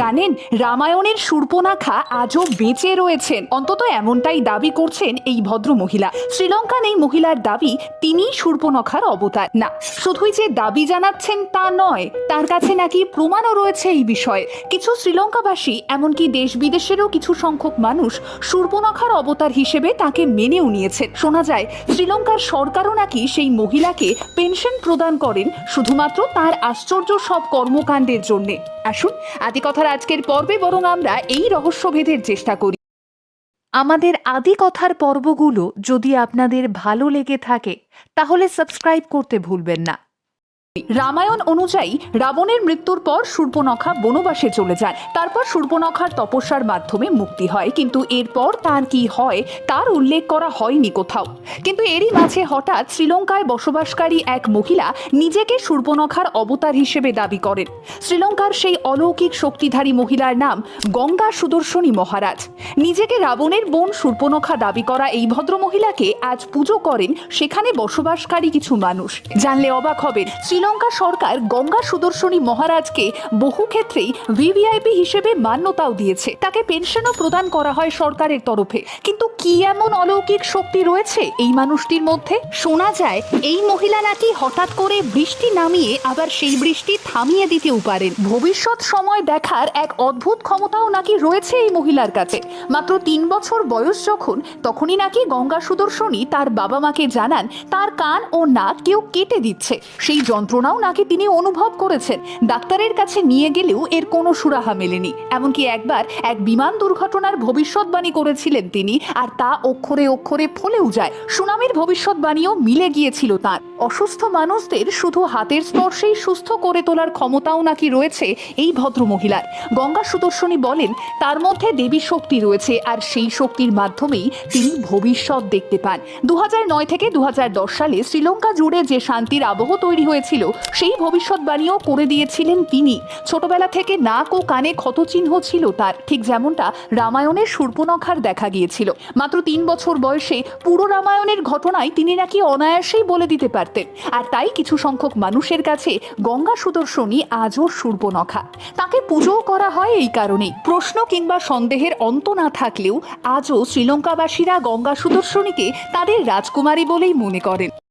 জানেন, রামায়ণের শূর্পনাখা আজও বেঁচে রয়েছেন। অন্তত এমনটাই দাবি করছেন এই ভদ্র মহিলা। শ্রীলঙ্কান এই মহিলার দাবি, তিনিই শূর্পনখার অবতার। না, শুধুই যে দাবি জানাচ্ছেন তা নয়, তার কাছে নাকি প্রমাণও রয়েছে এই বিষয়ে। কিছু শ্রীলঙ্কাবাসী, এমনকি দেশ বিদেশেরও কিছু সংখ্যক মানুষ শূর্পনখার অবতার হিসেবে তাকে মেনেও নিয়েছেন। শোনা যায়, শ্রীলঙ্কার সরকারও নাকি সেই মহিলাকে পেনশন প্রদান করেন শুধুমাত্র তার আশ্চর্য সব কর্মকাণ্ডের জন্যে। আসুন, আদি কথার আজকের পর্বে বরং আমরা এই রহস্যভেদের চেষ্টা করি। আমাদের আদি কথার পর্বগুলো যদি আপনাদের ভালো লেগে থাকে, তাহলে সাবস্ক্রাইব করতে ভুলবেন না। রামায়ণ অনুযায়ী রাবণের মৃত্যুর পর শূর্পনখা বনবাসে চলে যান তারপর শূর্পনখার তপস্যার মাধ্যমে মুক্তি হয়। কিন্তু এরপর তার কি হয়, তার উল্লেখ করা হয়নি কোথাও। কিন্তু এরই মাঝে হঠাৎ শ্রীলঙ্কায় বসবাসকারী এক মহিলা নিজেকে শূর্পনখার অবতার হিসেবে দাবি করেন। শ্রীলঙ্কার সেই অলৌকিক শক্তিধারী মহিলার নাম গঙ্গা সুদর্শনী মহারাজ। নিজেকে রাবণের বোন শূর্পনখা দাবি করা এই ভদ্র মহিলাকে আজ পুজো করেন সেখানে বসবাসকারী কিছু মানুষ। জানলে অবাক হবেন শ্রীলঙ্কা সরকার গঙ্গা সুদর্শনী মহারাজকে বহু ক্ষেত্রেই ভিভিআইপি হিসেবে মান্যতাও দিয়েছে। তাকে পেনশনও প্রদান করা হয় সরকারের তরফে। কিন্তু কি এমন অলৌকিক শক্তি রয়েছে এই মানুষটির মধ্যে? শোনা যায়, এই মহিলা নাকি হঠাৎ করে বৃষ্টি নামিয়ে আবার সেই বৃষ্টি থামিয়ে দিতেও পারেন। ভবিষ্যৎ সময় দেখার এক অদ্ভুত ক্ষমতাও নাকি রয়েছে এই মহিলার কাছে। মাত্র তিন বছর বয়স যখন, তখনই নাকি গঙ্গা সুদর্শনী তার বাবা মাকে জানান, তার কান ও নাক কেউ কেটে দিচ্ছে। সেই যন্ত্রণাও নাকি তিনি অনুভব করেছেন। ডাক্তারের কাছে নিয়ে গেলেও এর কোনো সুরাহা মেলেনি। এমনকি একবার এক বিমান দুর্ঘটনার ভবিষ্যৎবাণী করেছিলেন তিনি, আর তা অক্ষরে অক্ষরে ফলেও যায়। সুনামির ভবিষ্যৎবাণীও মিলে গিয়েছিল তার। অসুস্থ মানুষদের শুধু হাতের স্পর্শেই সুস্থ করে তোলার ক্ষমতাও নাকি রয়েছে এই ভদ্র মহিলার গঙ্গা সুদর্শনী বলেন, তার মধ্যে দেবী শক্তি রয়েছে আর সেই শক্তির মাধ্যমেই তিনি ভবিষ্যৎ দেখতে পান। দু থেকে দু হাজার দশ সালে শ্রীলঙ্কা জুড়ে যে শান্তির আবহ তৈরি হয়েছিল, সেই ভবিষ্যৎবাণীও করে দিয়েছিলেন তিনি। ছোটবেলা থেকে নাক ও কানে ক্ষতচিহ্ন ছিল তার, ঠিক যেমনটা রামায়ণের শূর্পনখার দেখা গিয়েছিল। মাত্র তিন বছর বয়সে পুরো রামায়ণের ঘটনায় তিনি নাকি অনায়াসেই বলে দিতে পারতেন। আর তাই কিছু সংখ্যক মানুষের কাছে গঙ্গা সুদর্শনী আজও শূর্পনখা তাকে পুজোও করা হয় এই কারণেই। প্রশ্ন কিংবা সন্দেহের অন্ত না থাকলেও আজও শ্রীলঙ্কাবাসীরা গঙ্গা সুদর্শনীকে তাদের রাজকুমারী বলেই মনে করেন।